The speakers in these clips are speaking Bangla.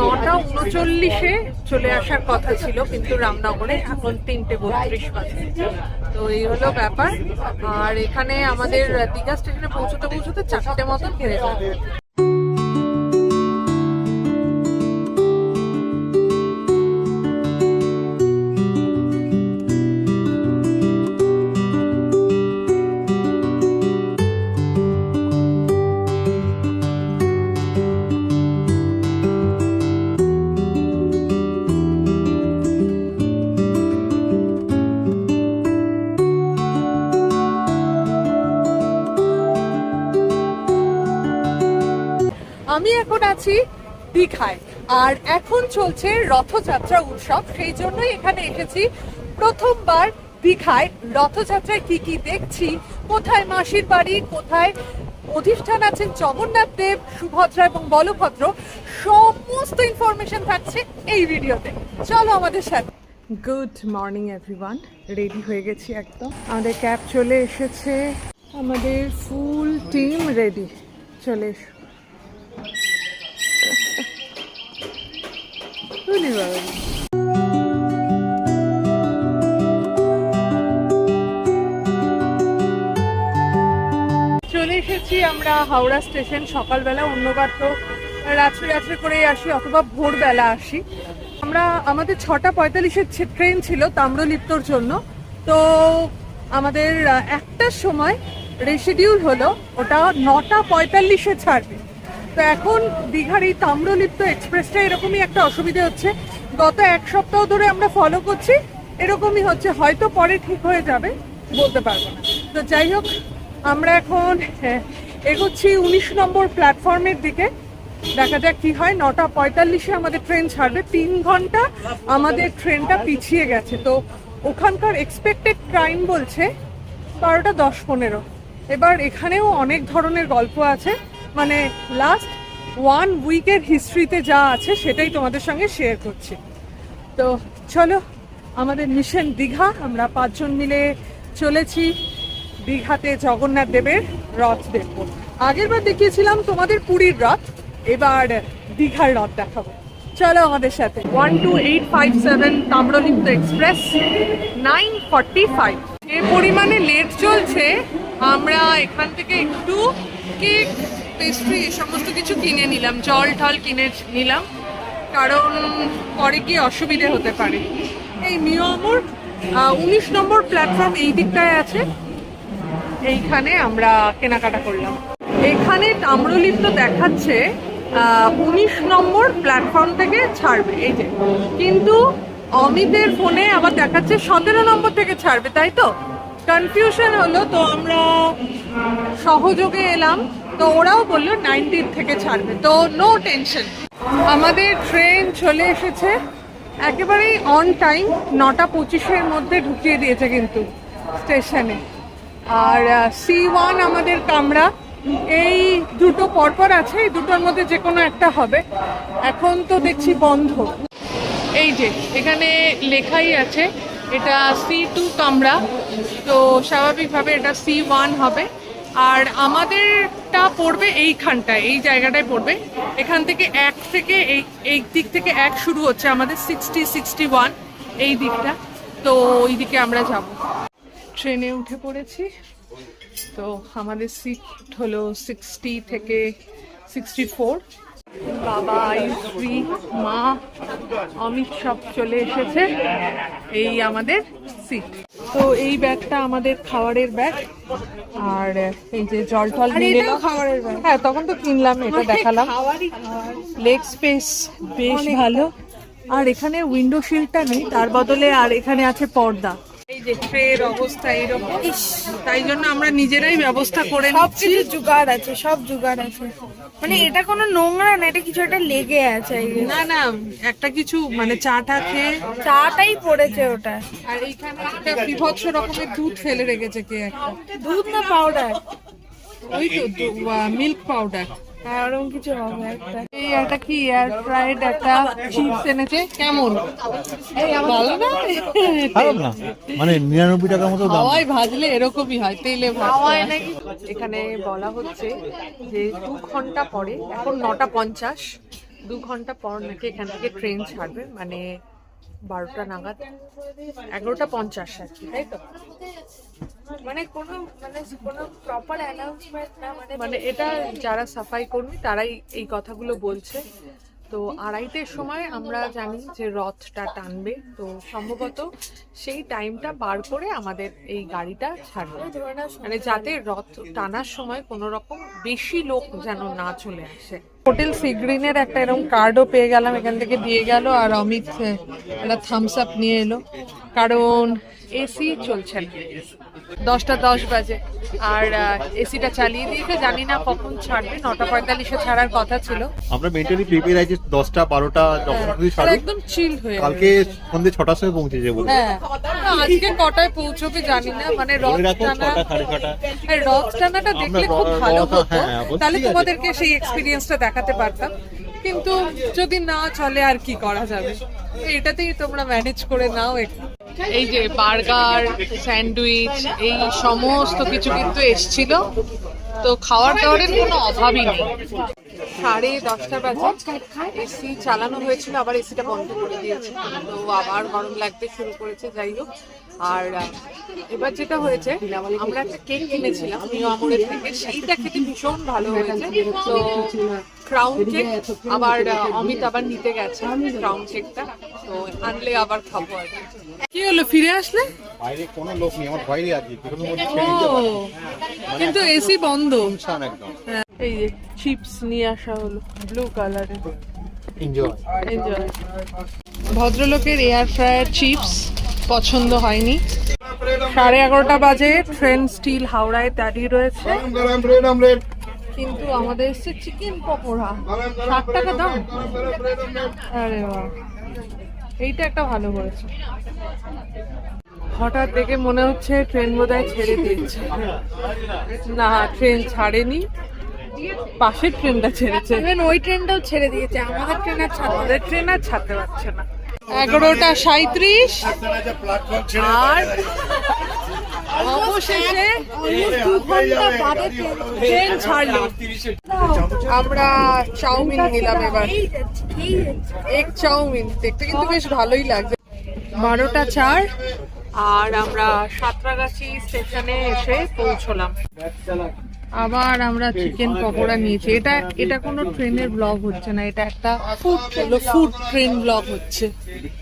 নটা উনচল্লিশে চলে আসার কথা ছিল, কিন্তু রামনগরে এখন তিনটে বত্রিশ বাজে। তো এই হলো ব্যাপার। আর এখানে আমাদের দীঘা স্টেশনে পৌঁছতে পৌঁছতে চারটে মতন ঘিরে যাবে আছি দীঘায়। আর এখন চলছে রথযাত্রা উৎসব, সেই জন্যই এখানে এসেছি। প্রথমবার দীঘায় রথযাত্রায় কি কি দেখছি, কোথায় মাসির বাড়ি, কোথায় অধিষ্ঠান আছেন জগন্নাথ দেব, সুভদ্রা এবং বলভদ্র, সমস্ত ইনফরমেশন থাকছে এই ভিডিওতে। চলো আমাদের সাথে। গুড মর্নিং এভরিওয়ান রেডি হয়ে গেছি একদম। আমাদের ক্যাব চলে এসেছে। আমাদের ফুল টিম রেডি চলে এসো। চলে এসেছি আমরা হাওড়া স্টেশন সকালবেলা অন্যবার তো রাত্রে রাত্রে করে আসি, অথবা ভোরবেলা আসি। আমরা, আমাদের ছটা পঁয়তাল্লিশের ট্রেন ছিল তাম্রলিপ্তর জন্য। তো আমাদের একটার সময় রেশিডিউল হলো, ওটা নটা পঁয়তাল্লিশে ছাড়বে। তো এখন দীঘার এই তাম্রলিপ্ত এক্সপ্রেসটা এরকমই একটা অসুবিধা হচ্ছে। গত এক সপ্তাহ ধরে আমরা ফলো করছি এরকমই হচ্ছে। হয়তো পরে ঠিক হয়ে যাবে বলতে পারব না। তো যাই হোক আমরা এখন হ্যাঁ, এগোচ্ছি উনিশ নম্বর প্ল্যাটফর্মের দিকে। দেখা যাক কি হয় নটা পঁয়তাল্লিশে আমাদের ট্রেন ছাড়বে। তিন ঘণ্টা আমাদের ট্রেনটা পিছিয়ে গেছে। তো ওখানকার এক্সপেক্টেড টাইম বলছে বারোটা দশ পনেরো। এবার এখানেও অনেক ধরনের গল্প আছে। মানে লাস্ট ওয়ান উইকের হিস্ট্রিতে যা আছে সেটাই তোমাদের সঙ্গে শেয়ার করছি। তো চলো আমাদের মিশন দীঘা আমরা পাঁচজন মিলে চলেছি দীঘাতে জগন্নাথ দেবের রথ দেখব। আগেরবার দেখিয়েছিলাম তোমাদের পুরীর রথ এবার দীঘার রথ দেখাবো। চলো আমাদের সাথে। One two eight five seven Tamralipta express nine forty five যে পরিমাণে লেট চলছে আমরা এখান থেকে একটু কেক পেস্ট্রি সমস্ত কিছু কিনে নিলাম, জল টল কিনে নিলাম, কারণ পরে গিয়ে অসুবিধে হতে পারে। এই মিয়ামুর উনিশ নম্বর প্ল্যাটফর্ম এই দিকটায় আছে। এইখানে আমরা কেনাকাটা করলাম। এখানে তাম্রলিপ্ত দেখাচ্ছে উনিশ নম্বর প্ল্যাটফর্ম থেকে ছাড়বে, এই যে। কিন্তু অমিতের ফোনে আবার দেখাচ্ছে, সতেরো নম্বর থেকে ছাড়বে, তাই তো? কনফিউশন হলো, তো আমরা সহযোগে এলাম। তো ওরাও বলল নাইনটিন থেকে ছাড়বে, তো নো টেনশন আমাদের ট্রেন চলে এসেছে, একেবারেই অন টাইম নটা পঁচিশের মধ্যে ঢুকিয়ে দিয়েছে কিন্তু স্টেশনে আর সি ওয়ান আমাদের কামরা, এই দুটো পরপর আছে, এই দুটোর মধ্যে যে কোনো একটা হবে। এখন তো দেখছি বন্ধ। এই যে, এখানে লেখাই আছে, এটা সি টু কামরা, তো স্বাভাবিকভাবে এটা সি ওয়ান হবে। আর আমাদেরটা পড়বে এইখানটায়, এই জায়গাটায় পড়বে। এখান থেকে এক থেকে এই এই দিক থেকে এক শুরু হচ্ছে আমাদের সিক্সটি সিক্সটি ওয়ান এই দিকটা। তো ওই দিকে আমরা যাব। ট্রেনে উঠে পড়েছি। তো আমাদের সিট হলো সিক্সটি থেকে সিক্সটি ফোর বাবা আয়ুশ্রী মা অমিত সব চলে এসেছে। এই আমাদের সিট তো এই ব্যাগটা আমাদের খাবারের ব্যাগ। আর এই যে জল টল নিয়ে খাবারের ব্যাগ। হ্যাঁ তখন তো কিনলাম এটা দেখালাম। লেগ স্পেস বেশ ভালো। আর এখানে উইন্ডো শিল্ডটা নেই তার বদলে আর এখানে আছে পর্দা। এই যে ট্রের অবস্থা এরকম তাই জন্য আমরা নিজেরাই ব্যবস্থা করে সব কিছু জোগাড় আছে সব জোগাড় আছে। মানে এটা কোনো নোংরা না এটা কিছু একটা লেগে আছে। না না একটা কিছু মানে চাটা খেয়ে। চাটাই পড়েছে ওটা। আর এইখানে একটা বিভৎস রকমের দুধ ফেলে রেখেছে কে একটা। দুধ না পাউডার ওই তো মিল্ক পাউডার ওরকম কিছু হবে একটা। এই একটা কি এয়ার ফ্রাইড একটা চিপস এনেছে কেমন? ভালো না? খারাপ না? মানে নিরানব্বই টাকার মতো দাম। হাওয়ায় ভাজলে এরকমই হয় তেলে হাওয়ায় হয়। নাকি? এখানে বলা হচ্ছে যে দু ঘণ্টা পরে এখন নটা পঞ্চাশ দু ঘণ্টা পর নাকি এখান থেকে ট্রেন ছাড়বে। মানে বারোটা নাগাদ এগারোটা পঞ্চাশ আর কি তাই তো? মানে কোনো মানে কোনো প্রপার অ্যানাউন্সমেন্ট না মানে মানে এটা যারা সাফাই কর্মী তারাই এই কথাগুলো বলছে। তো আড়াইটের সময় আমরা জানি যে রথটা টানবে। তো সম্ভবত সেই টাইমটা বার করে আমাদের এই গাড়িটা ছাড়বে। মানে যাতে রথ টানার সময় কোনো রকম বেশি লোক যেন না চলে আসে। হোটেল সিগ্রিনের একটা এরকম কার্ডও পেয়ে গেলাম, এখান থেকে দিয়ে গেল আর অমিত একটা থামস আপ নিয়ে এলো। কারণ এসি চলছে না। দশটা দশ বাজে। আর এসিটা চালিয়ে দিয়েছে জানি না কখন ছাড়বে নটা পঁয়তাল্লিশে ছাড়ার কথা ছিল। আমরা মেন্টালি প্রিপেয়ার আছি দশটা বারোটা যখন আর একদম চিল হয়ে কালকে সন্ধ্যে ছটার সময় পৌঁছে যাব হ্যাঁ আজকে কটায় পৌঁছবে জানি না মানে রথ টানা রথ টানাটা দেখলে খুব ভালো হতো। হ্যাঁ, তাহলে তোমাদেরকে সেই এক্সপিরিয়েন্সটা দেখাতে পারতাম। কিন্তু যদি না চলে, আর কি করা যাবে? এটাতেই তোমরা ম্যানেজ করে নাও একটু এই যে বার্গার, স্যান্ডউইচ, এই সমস্ত কিছু কিন্তু এসছিল। তো খাওয়ার দাওয়ারের কোনো অভাবই নেই। সাড়ে দশটা বাজে এসি চালানো হয়েছিল, আবার এসিটা বন্ধ করে দিয়েছে। তো আবার গরম লাগতে শুরু করেছে, যাই হোক। আর এবার যেটা হয়েছে, আমরা একটা কেক কিনেছিলাম, নিউ থেকে। সেইটা খেতে ভীষণ ভালো হয়েছে। তো ক্রাউন কেক আবার অমিত আবার নিতে গেছে ক্রাউন কেকটা তো আনলে আবার খাব আর কি। হলো ফিরে আসলে? বাইরে কোনো লোক নেই আমার বাইরে আছি কিন্তু এসি বন্ধ। একদম। হ্যাঁ, এই যে চিপস নিয়ে আসা হলো ব্লু কালারের এনজয় এনজয় ভদ্রলোকের এয়ার ফ্রায়ার চিপস পছন্দ হয়নি। সাড়ে এগারোটা বাজে ট্রেন স্টিল হাওড়ায় দাঁড়িয়ে রয়েছে। কিন্তু আমাদের এসছে চিকেন পকোড়া। ষাট টাকা দাম? আরে বাহ এইটা একটা ভালো করেছে। হঠাৎ দেখে মনে হচ্ছে ট্রেন বোধহয় ছেড়ে দিয়েছে। না ট্রেন ছাড়েনি। পাশের ট্রেনটা ছেড়েছে। ইভেন ওই ট্রেনটাও ছেড়ে দিয়েছে। আমাদের ট্রেন আর আমাদের ট্রেন আর ছাড়তে পারছে না। এগারোটা সাঁত্রিশ আর অবশেষে দু ঘণ্টা বাদে ট্রেন ট্রেন ছাড়লো। আমরা চাউমিন নিলাম এবার। এই এই এক চাউমিন দেখতে কিন্তু বেশ ভালোই লাগছে। বারোটা চার আর আমরা সাঁতরাগাছি স্টেশনে এসে পৌঁছলাম। আবার আমরা চিকেন পকোড়া নিয়েছি। এটা এটা কোনো ট্রেনের ব্লগ হচ্ছে না এটা একটা ফুড ফুড ট্রেন ব্লগ। হচ্ছে।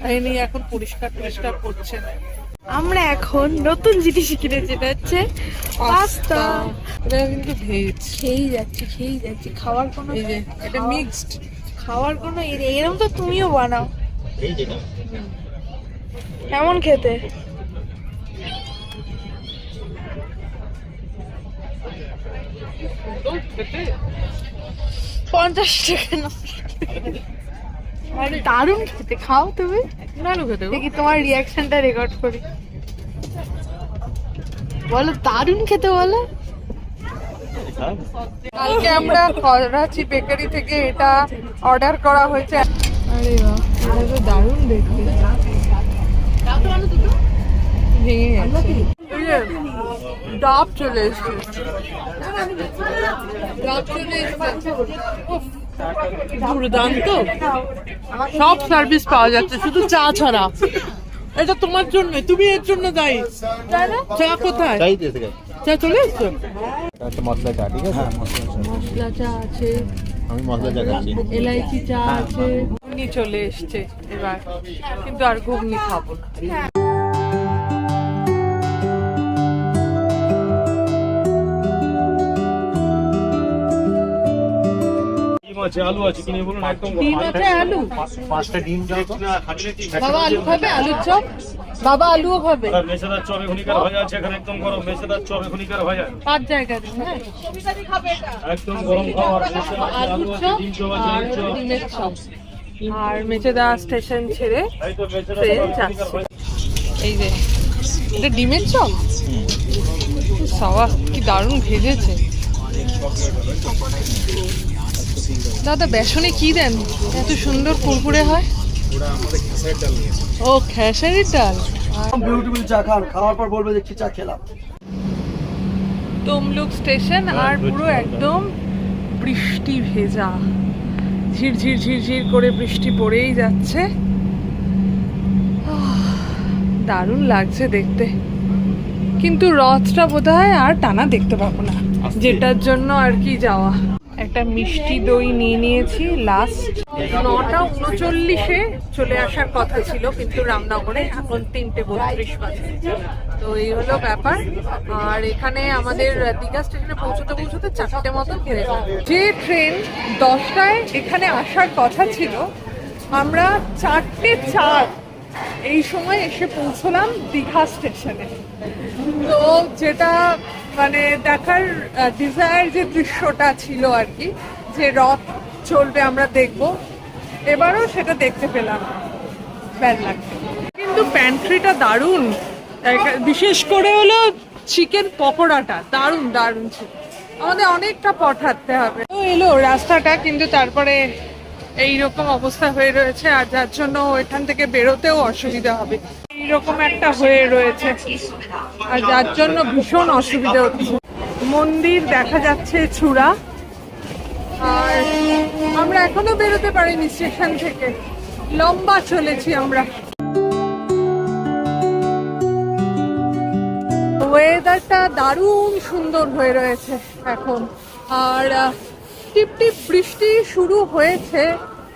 তাই নিয়ে এখন পরিষ্কার পরিষ্কার করছে। আমরা এখন নতুন জিনিস কিনে যেটা হচ্ছে পাস্তা। এটা কিন্তু ভেজ। খেয়েই যাচ্ছি খেয়েই যাচ্ছি। খাওয়ার কোনো এই যে এটা মিক্সড খাওয়ার কোনো নেই। এরকম তো তুমিও বানাও। কেমন খেতে। পঞ্চাশ টাকা না। দারুণ খেতে খাও তুমি। ভালো খেতে দেখি তোমার রিয়াকশনটা রেকর্ড করি। বলো দারুণ খেতে বলো। কালকে আমরা করাচি বেকারি থেকে এটা অর্ডার করা হয়েছে। আরে বাহ এটা তো দারুণ দেখতে। ভেঙে গেছে। এই ডাব চলে এসছে। ডাব চলে এসছে। দুর্দান্ত। সব সার্ভিস পাওয়া যাচ্ছে শুধু চা ছাড়া। এটা তোমার জন্য তুমি এর জন্য দায়ী। চা কোথায়? চা চলে এসছো? মশলা চা ঠিক আছে? মশলা চা আছে। আমি মশলা চা খাচ্ছি। এলাইচি চা আছে। ঘুগনি চলে এসছে এবার কিন্তু আর ঘুগনি খাব না। আছে আলু আছে কিনে বলুন একদম ডিম আছে আলু? পাঁচটা ডিম দাও তো বাবা আলু খাবে? আলুর চপ? বাবা আলুও খাবে? আর মেসেদার চপ এখনকার ভাজা আছে? এখানে একদম গরম মেসেদার চপ এখনকার ভাজা? পাঁচ জায়গাতে হ্যাঁ? একদম গরম খাবার আলু চপ ডিম চপ আছে আর ডিম চপ ডিমের চপ। আর মেচেদা স্টেশন ছেড়ে ট্রেন যাচ্ছে। এই যে এটা ডিমের চপ? সাওয়া কি দারুণ ভেজেছে। দাদা বেসনে কি দেন? এত সুন্দর কুরকুরে হয়। ও খেসারির ডাল। বিউটিফুল চা খান। খাওয়ার পর বলবে যে চা খেলাম। তমলুক স্টেশন আর পুরো একদম বৃষ্টি ভেজা। ঝিরঝির ঝিরঝির করে বৃষ্টি পড়েই যাচ্ছে। দারুণ লাগছে দেখতে। কিন্তু রথটা বোধহয় আর টানা দেখতে পাবো না। যেটার জন্য আর কি যাওয়া। একটা মিষ্টি দই নিয়ে নিয়েছি লাস্ট নটা উনচল্লিশে চলে আসার কথা ছিল, কিন্তু রামনগরে এখন তিনটে বত্রিশ বাজে। তো এই হলো ব্যাপার। আর এখানে আমাদের দীঘা স্টেশনে পৌঁছতে পৌঁছতে চারটে মতো যাবে যে ট্রেন দশটায় এখানে আসার কথা ছিল, আমরা চারটে চার এই সময় এসে পৌঁছলাম দীঘা স্টেশনে। তো যেটা মানে দেখার ডিজায়ার যে দৃশ্যটা ছিল আর কি, যে রথ চলবে আমরা দেখব। এবারও সেটা দেখতে পেলাম। ব্যাড লাগছে কিন্তু প্যান্ট্রিটা দারুণ। বিশেষ করে হলো চিকেন পকোড়াটা। দারুণ দারুণ ছিল। আমাদের অনেকটা হাঁটতে হবে। এলো রাস্তাটা, কিন্তু তারপরে এইরকম অবস্থা হয়ে রয়েছে আর যার জন্য এখান থেকে বেরোতেও অসুবিধা হবে। এইরকম একটা হয়ে রয়েছে আর যার জন্য ভীষণ অসুবিধা হচ্ছে। মন্দির দেখা যাচ্ছে চূড়া। আর আমরা এখনও বেরোতে পারিনি স্টেশন থেকে। লম্বা চলেছি আমরা। ওয়েদারটা দারুণ সুন্দর হয়ে রয়েছে এখন। আর টিপ টিপ বৃষ্টি শুরু হয়েছে।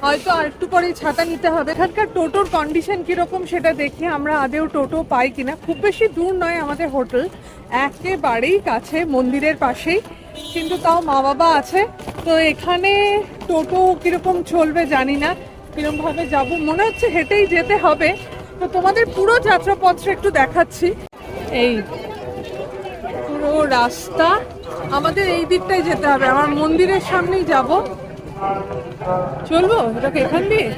হয়তো আর একটু পরেই ছাতা নিতে হবে। এখানকার টোটোর কন্ডিশন কীরকম সেটা দেখি আমরা আদেও টোটো পাই কিনা। খুব বেশি দূর নয় আমাদের হোটেল। একেবারেই কাছে, মন্দিরের পাশেই। কিন্তু তাও মা বাবা আছে। তো এখানে টোটো কীরকম চলবে জানি না। কীরকম ভাবে যাব? মনে হচ্ছে হেঁটেই যেতে হবে। তো তোমাদের পুরো যাত্রাপত্র একটু দেখাচ্ছি। এই পুরো রাস্তা। আমাদের এই দিকটাই যেতে হবে, আমার মন্দিরের সামনেই যাব। চলবো? এটাকে এখান দিয়ে?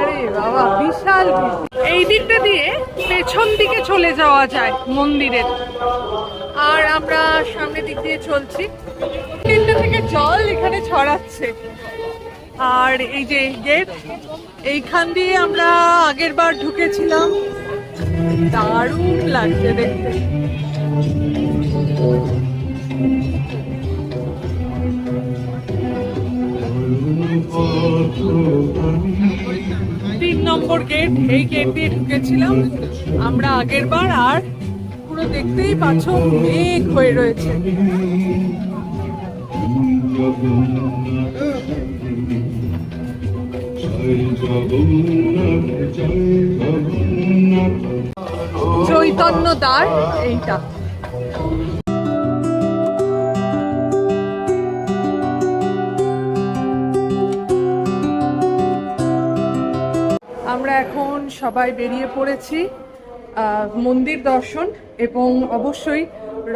আরে বাবা, বিশাল। এই দিকটা দিয়ে পেছন দিকে চলে যাওয়া যায় মন্দিরের। আর আমরা সামনের দিক দিয়ে চলছি। তিনটে থেকে জল এখানে ছড়াচ্ছে। আর এই যে গেট এইখান দিয়ে আমরা আগের বার ঢুকেছিলাম। দারুণ লাগছে দেখতে। তিন নম্বর গেট এই গেট দিয়ে ঢুকেছিলাম। আমরা আগের বার আর পুরো দেখতেই পাচ্ছ মেঘ হয়ে রয়েছে। চৈতন্য দ্বার এইটা। আমরা এখন সবাই বেরিয়ে পড়েছি মন্দির দর্শন এবং অবশ্যই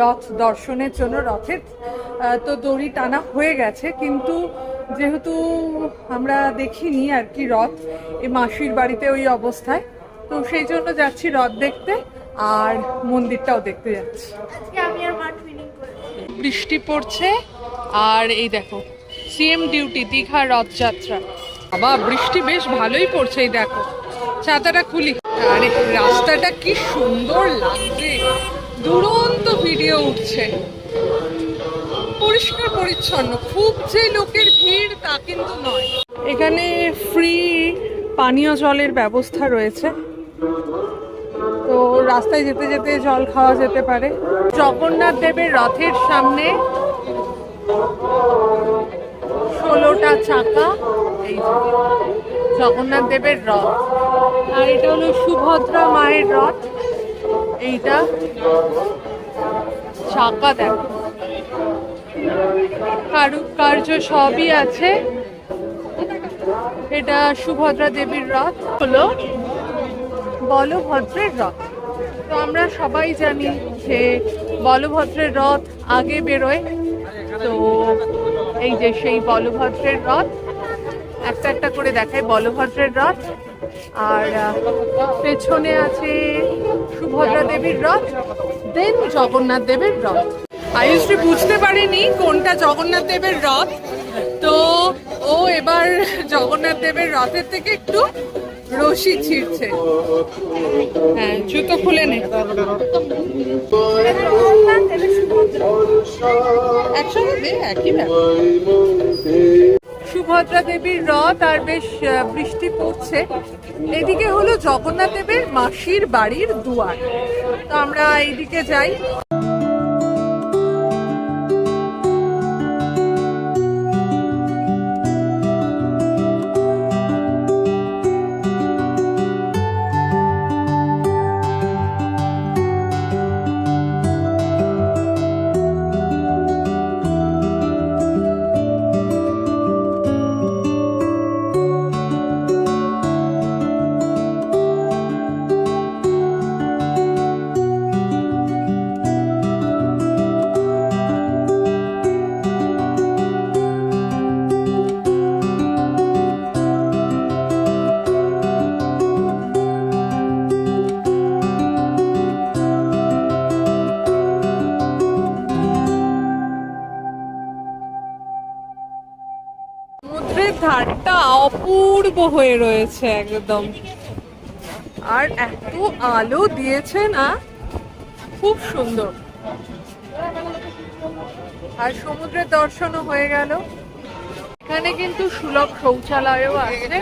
রথ দর্শনের জন্য রথের তো দড়ি টানা হয়ে গেছে, কিন্তু যেহেতু আমরা দেখিনি আর কি রথ এই মাসির বাড়িতে ওই অবস্থায় তো সেই জন্য যাচ্ছি রথ দেখতে আর মন্দিরটাও দেখতে যাচ্ছি। বৃষ্টি পড়ছে আর এই দেখো সিএম ডিউটি দীঘা রথযাত্রা বাবা বৃষ্টি বেশ ভালোই পড়ছে এই দেখো। ছাতাটা খুলি। আরে রাস্তাটা কি সুন্দর লাগছে। দুরন্ত ভিডিও উঠছে। পরিষ্কার পরিচ্ছন্ন। খুব যে লোকের ভিড় তা কিন্তু নয়। এখানে ফ্রি পানীয় জলের ব্যবস্থা রয়েছে। তো রাস্তায় যেতে যেতে জল খাওয়া যেতে পারে। জগন্নাথ দেবের রথের সামনে ষোলোটা চাকা। এই জগন্নাথ দেবের রথ। আর এটা হলো সুভদ্রা মায়ের রথ। এইটা চাকা দেখো। কারুকার্য সবই আছে। এটা সুভদ্রা দেবীর রথ হলো বলভদ্রের রথ। তো আমরা সবাই জানি যে বলভদ্রের রথ আগে বেরোয়। তো এই যে সেই বলভদ্রের রথ, একটা একটা করে দেখায় বলভদ্রের রথ। আর পেছনে আছে সুভদ্রা দেবীর রথ, দেন জগন্নাথ দেবের রথ। আয়ুশ্রী বুঝতে পারেনি কোনটা জগন্নাথ দেবের রথ। তো ও এবার জগন্নাথ দেবের রথের থেকে একটু রশি ছিঁড়ছে। হ্যাঁ জুতো খুলে নে। সুভদ্রা দেবীর রথ আর বেশ বৃষ্টি পড়ছে। এদিকে হলো জগন্নাথ দেবের মাসির বাড়ির দুয়ার। তো আমরা এইদিকে যাই। অপূর্ব হয়ে রয়েছে একদম। আর এত আলো দিয়েছে না, খুব সুন্দর। আর সমুদ্রের দর্শনও হয়ে গেল। এখানে কিন্তু সুলভ শৌচালয়ও আছে।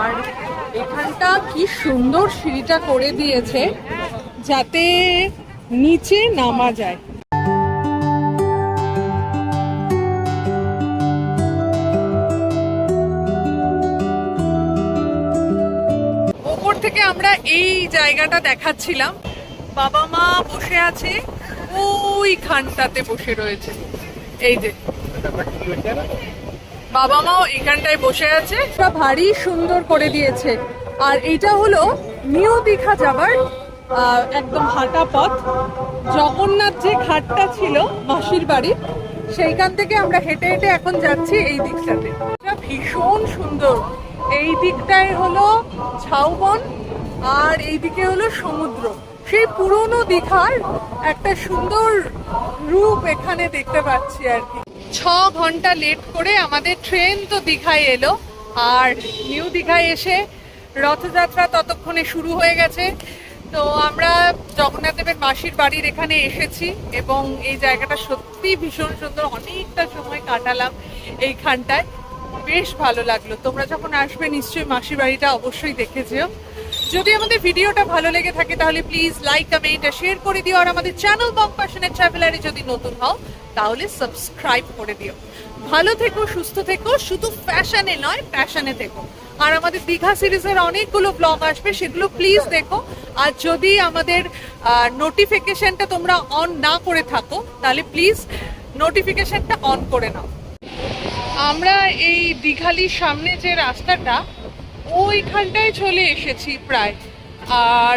আর এখানটা কি সুন্দর সিঁড়িটা করে দিয়েছে, যাতে নিচে নামা যায়। এই জায়গাটা দেখাচ্ছিলাম। বাবা মা বসে আছে ওই খানটাতে বসে রয়েছে। এই যে। বাবা মাও এখানটায় বসে আছে। ভারী সুন্দর করে দিয়েছে। আর এইটা হলো নিউ দীঘা যাবার একদম হাঁটা পথ। জগন্নাথ যে ঘাটটা ছিল মাসির বাড়ির সেইখান থেকে আমরা হেঁটে হেঁটে এখন যাচ্ছি এই দিকটাতে। এটা ভীষণ সুন্দর। এই দিকটায় হলো ঝাউবন আর এইদিকে হলো সমুদ্র। সেই পুরনো দীঘার একটা সুন্দর রূপ এখানে দেখতে পাচ্ছি আর কি। ছ ঘণ্টা লেট করে আমাদের ট্রেন তো দীঘায় এলো, আর নিউ দীঘায় এসে রথযাত্রা ততক্ষণে শুরু হয়ে গেছে। তো আমরা জগন্নাথ দেবের মাসির বাড়ির এখানে এসেছি এবং এই জায়গাটা সত্যি ভীষণ সুন্দর। অনেকটা সময় কাটালাম এইখানটায়। বেশ ভালো লাগল। তোমরা যখন আসবে, নিশ্চয়ই মাসির বাড়িটা অবশ্যই দেখে যেও। যদি আমাদের ভিডিওটা ভালো লেগে থাকে, তাহলে প্লিজ লাইক কমেন্ট শেয়ার করে দিও। আর আমাদের চ্যানেল বং প্যাশনের ট্রাভেলারে যদি নতুন হও, তাহলে সাবস্ক্রাইব করে দিও। ভালো থেকো, সুস্থ থেকো, শুধু ফ্যাশনে নয় প্যাশনে থেকো। আর আমাদের দীঘা সিরিজের অনেকগুলো ব্লগ আসবে, সেগুলো প্লিজ দেখো। আর যদি আমাদের নোটিফিকেশনটা তোমরা অন না করে থাকো, তাহলে প্লিজ নোটিফিকেশনটা অন করে নাও। আমরা এই দীঘালির সামনে যে রাস্তাটা ওইখানটায় চলে এসেছি প্রায়। আর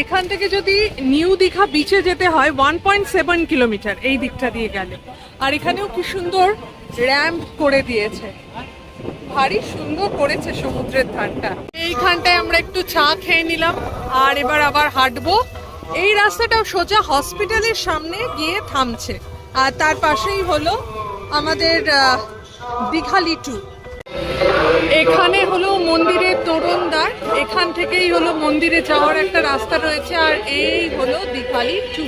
এখান থেকে যদি নিউ দীঘা বিচে যেতে হয় ওয়ান পয়েন্ট সেভেন কিলোমিটার এই দিকটা দিয়ে গেলে। আর এখানেও কি সুন্দর র্যাম্প করে দিয়েছে। ভারী সুন্দর করেছে সমুদ্রের ধারটা। এইখানটায় আমরা একটু চা খেয়ে নিলাম, আর এবার আবার হাঁটবো। এই রাস্তাটাও সোজা হসপিটালের সামনে গিয়ে থামছে। আর তার পাশেই হলো আমাদের দীঘালি টু এখানে হলো মন্দিরের তোরণদ্বার এখান থেকেই হলো মন্দিরে যাওয়ার একটা রাস্তা রয়েছে, আর এই হলো দীপালি টু